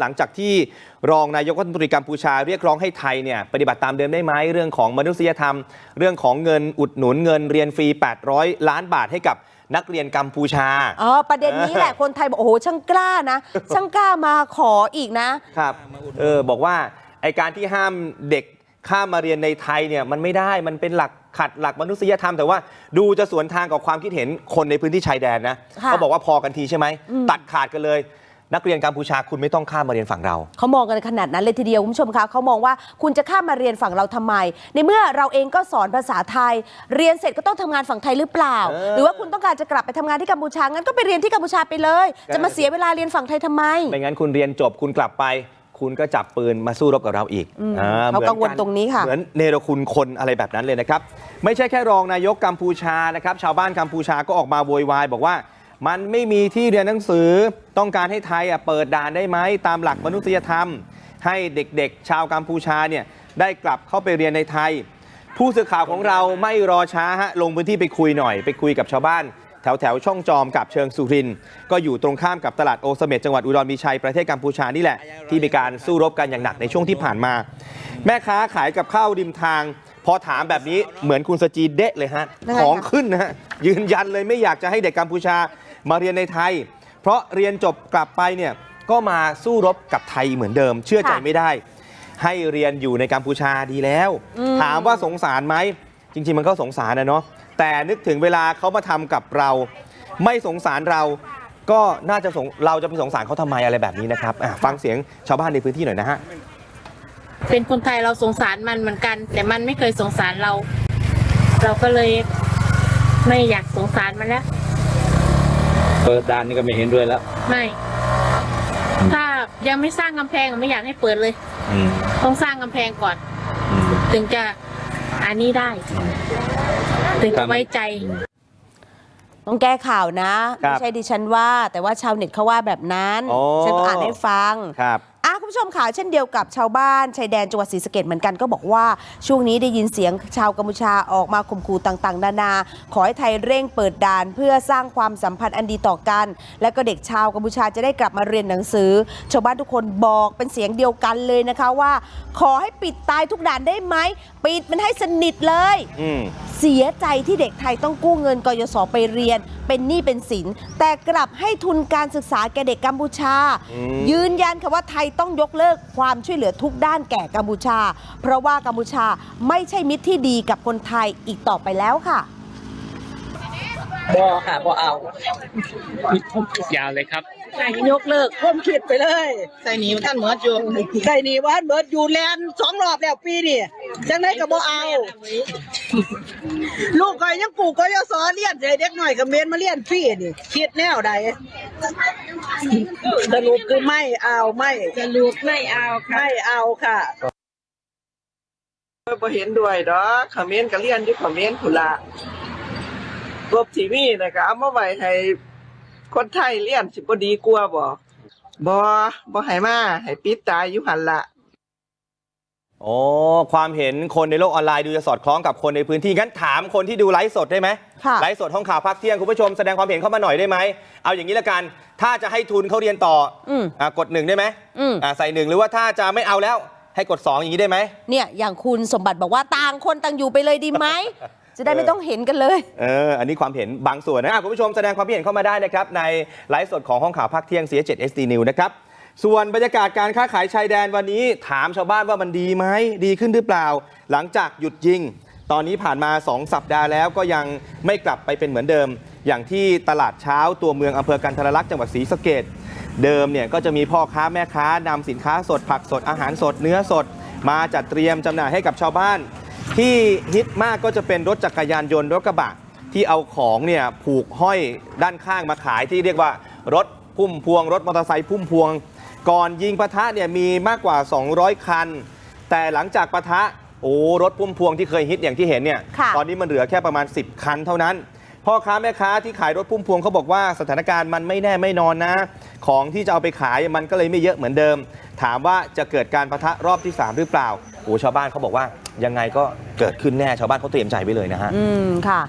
หลังจากที่รองนายกรัฐมนตรีกัมพูชาเรียกร้องให้ไทยเนี่ยปฏิบัติตามเดิมได้ไหมเรื่องของมนุษยธรรม เรื่องของเงินอุดหนุนเงินเรียนฟรี 800 ล้านบาทให้กับนักเรียนกัมพูชาอ๋อประเด็นนี้แหละคนไทยบอกโอ้โหช่างกล้านะ ช่างกล้ามาขออีกนะครับเออบอกว่าไอการที่ห้ามเด็กข้ามมาเรียนในไทยเนี่ยมันไม่ได้มันเป็นหลักขัดหลักมนุษยธรรมแต่ว่าดูจะสวนทางกับความคิดเห็นคนในพื้นที่ชายแดนนะค่ะเขาบอกว่าพอกันทีใช่ไหมตัดขาดกันเลย นักเรียนกัมพูชาคุณไม่ต้องข้ามมาเรียนฝั่งเรา เขามองกันขนาดนั้นเลยทีเดียวคุณผู้ชมคะเขามองว่าคุณจะข้ามมาเรียนฝั่งเราทำไม ในเมื่อเราเองก็สอนภาษาไทย เรียนเสร็จก็ต้องทำงานฝั่งไทยหรือเปล่า เออ หรือว่าคุณต้องการจะกลับไปทำงานที่กัมพูชางั้นก็ไปเรียนที่กัมพูชาไปเลย จะมาเสียเวลาเรียนฝั่งไทยทำไม ไม่งั้นคุณเรียนจบคุณกลับไป คุณก็จับปืนมาสู้รบกับเราอีกอืมอ่เขากังวลตรงนี้ค่ะ เหมือนเนรคุณคนอะไรแบบนั้นเลยนะครับ ไม่ใช่แค่รองนายกกัมพูชานะครับ ชาวบ้านกัมพูชาก็ออกมาโวยวายบอกว่า มันไม่มีที่เรียนหนังสือต้องการให้ไทยอะเปิดด่านได้ไหมตามหลักมนุษยธรรม ให้เด็กๆ ชาวกัมพูชาเนี่ยได้กลับเข้าไปเรียนในไทย ผู้สื่อข่าวของเราไม่รอช้าฮะลงพื้นที่ไปคุยหน่อย ไปคุยกับชาวบ้าน แถวแถวๆช่องจอมกับเชิงสุรินทร์ก็อยู่ตรงข้ามกับตลาดโอเสเม็ดจังหวัดอุดรมีชัยประเทศกัมพูชานี่แหละที่มีการสู้รบกันอย่างหนักในช่วงที่ผ่านมา แม่ค้าขายกับข้าวริมทาง พอถามแบบนี้เหมือนคุณสจีเดะเลยฮะยังไงของคะขึ้นนะฮะยืนยันเลยไม่อยากจะให้เด็กกัมพูชา มาเรียนในไทย เพราะเรียนจบกลับไปเนี่ยก็มาสู้รบกับไทยเหมือนเดิม เชื่อใจไม่ได้ ให้เรียนอยู่ในกัมพูชาดีแล้ว ถามว่าสงสารไหมจริง ๆ มันก็สงสารนะเนาะแต่นึกถึงเวลาเขามาทำกับเรา ไม่สงสารเราก็น่าจะสงเราจะไปสงสารเขาทำไมอะไรแบบนี้นะครับอะฟังเสียงชาวบ้านในพื้นที่หน่อยนะฮะเป็นคนไทยเราสงสารมันเหมือนกัน แต่มันไม่เคยสงสารเรา เราก็เลยไม่อยากสงสารมันแล้ว เปิดด่านนี่ก็ไม่เห็นด้วยแล้ว ไม่ ถ้ายังไม่สร้างกำแพงไม่อยากให้เปิดเลยต้องสร้างกำแพงก่อนถึงจะอันนี้ได้ ถึงจะไว้ใจ ต้องแก้ข่าวนะ ครัไม่บใช่ดิฉันว่า แต่ว่าชาวเน็ตเขาว่าแบบนั้น อ๋อ ฉันก็อ่านให้ฟัง ครับอะคุณ ผู้ชมข่าเช่นเดียวกับชาวบ้านชายแดนจังหวัดศรีสะเกดเหมือนกันก็บอกว่าช่วงนี้ได้ยินเสียงชาวกัมพูชาออกมาข่มขู่ต่างๆ นานา ขอให้ไทยเร่งเปิดด่าน เพื่อสร้างความสัมพันธ์อันดีต่อกัน และก็เด็กชาวกัมพูชาจะได้กลับมาเรียนหนังสือ ชาวบ้านทุกคนบอกเป็นเสียงเดียวกันเลยนะคะว่า ขอให้ปิดตายทุกด่านได้ไหมปิดมันให้สนิทเลยเสียใจที่เด็กไทยต้องกู้เงินกยศไปเรียน เป็นหนี้เป็นสิน แต่กลับให้ทุนการศึกษาแก่เด็กกัมพูชาอืมยืนยันค่ะว่าไทยต้องยกเลิกความช่วยเหลือทุกด้านแก่กัมพูชา เพราะว่ากัมพูชาไม่ใช่มิตรที่ดีกับคนไทยอีกต่อไปแล้วค่ะ บ่ค่ะบ่เอา ยาวเลยครับ ยกเลิกความคิดไปเลยใส่หนีท่านเหมือดอยู่ใส่หนีว่าเหมือดอยู่แลนสองรอบแล้วปีนี่จังไดก็บ่เอา ลูกก็ยังกูก็ยศเรียนใจเด็กหน่อยก็เมนมาเรียนฟรีนี่คิดแนวใดสรุปคือไม่เอาไม่สรุปไม่เอาค่ะไม่เอาค่ะบ่เห็นด้วยดอกคอมเมนต์ก็เรียนอยู่คอมเมนต์พุ่นละ รบทีวีนะก็เอามาไว้ให้คนไทยเรียนสิบ่ดีกว่าบ่บ่บ่ให้มาให้ปิดตายอยู่หั่นละโอ้ความเห็นคนในโลกออนไลน์ดูจะสอดคล้องกับคนในพื้นที่งั้นถามคนที่ดูไลฟ์สดได้ไหมค่ะไลฟ์สดห้องข่าวพักเที่ยงคุณผู้ชมแสดงความเห็นเข้ามาหน่อยได้ไหมเอาอย่างนี้ละกัน ถ้าจะให้ทุนเขาเรียนต่ออมอะกดหนึ่งได้ไหมอืมอะใส่หนึ่งหรือว่าถ้าจะไม่เอาแล้วให้กดสองอย่างนี้ได้ไหมเนี่ยอย่างคุณสมบัติบอกว่าต่างคนต่างอยู่ไปเลยดีไหม จะได้ไม่ต้องเห็นกันเลย เออ อันนี้ความเห็นบางส่วนนะอะคุณผู้ชมแสดงความคิดเห็นเข้ามาได้นะครับ ในไลฟ์สดของห้องข่าวภาคเที่ยง CS7 SD News นะครับ ส่วนบรรยากาศการค้าขายชายแดนวันนี้ ถามชาวบ้านว่ามันดีไหมดีขึ้นหรือเปล่า หลังจากหยุดยิง ตอนนี้ผ่านมา 2 สัปดาห์แล้วก็ยังไม่กลับไปเป็นเหมือนเดิม อย่างที่ตลาดเช้าตัวเมืองอำเภอกันทรลักษณ์จังหวัดศรีสะเกดเดิมเนี่ยก็จะมีพ่อค้าแม่ค้านำสินค้าสดผักสดอาหารสดเนื้อสด มาจัดเตรียมจำหน่ายให้กับชาวบ้าน ที่ฮิตมากก็จะเป็นรถจักรยานยนต์รถกระบะที่เอาของเนี่ยผูกห้อยด้านข้างมาขายที่เรียกว่ารถพุ่มพวง รถมอเตอร์ไซค์พุ่มพวง ก่อนยิงปะทะเนี่ยมีมากกว่า 200 คัน แต่หลังจากปะทะโอ้รถพุ่มพวงที่เคยฮิตอย่างที่เห็นเนี่ยค่ะตอนนี้มันเหลือแค่ประมาณ 10 คันเท่านั้นพ่อค้าแม่ค้าที่ขายรถพุ่มพวงเขาบอกว่าสถานการณ์มันไม่แน่ไม่นอนนะ ของที่จะเอาไปขายมันก็เลยไม่เยอะเหมือนเดิม ถามว่าจะเกิดการปะทะรอบที่ 3 หรือเปล่า โอ้ชาวบ้านเขาบอกว่ายังไงก็เกิดขึ้นแน่ชาวบ้านเขาเตรียมใจไว้เลยนะฮะ อืม ค่ะ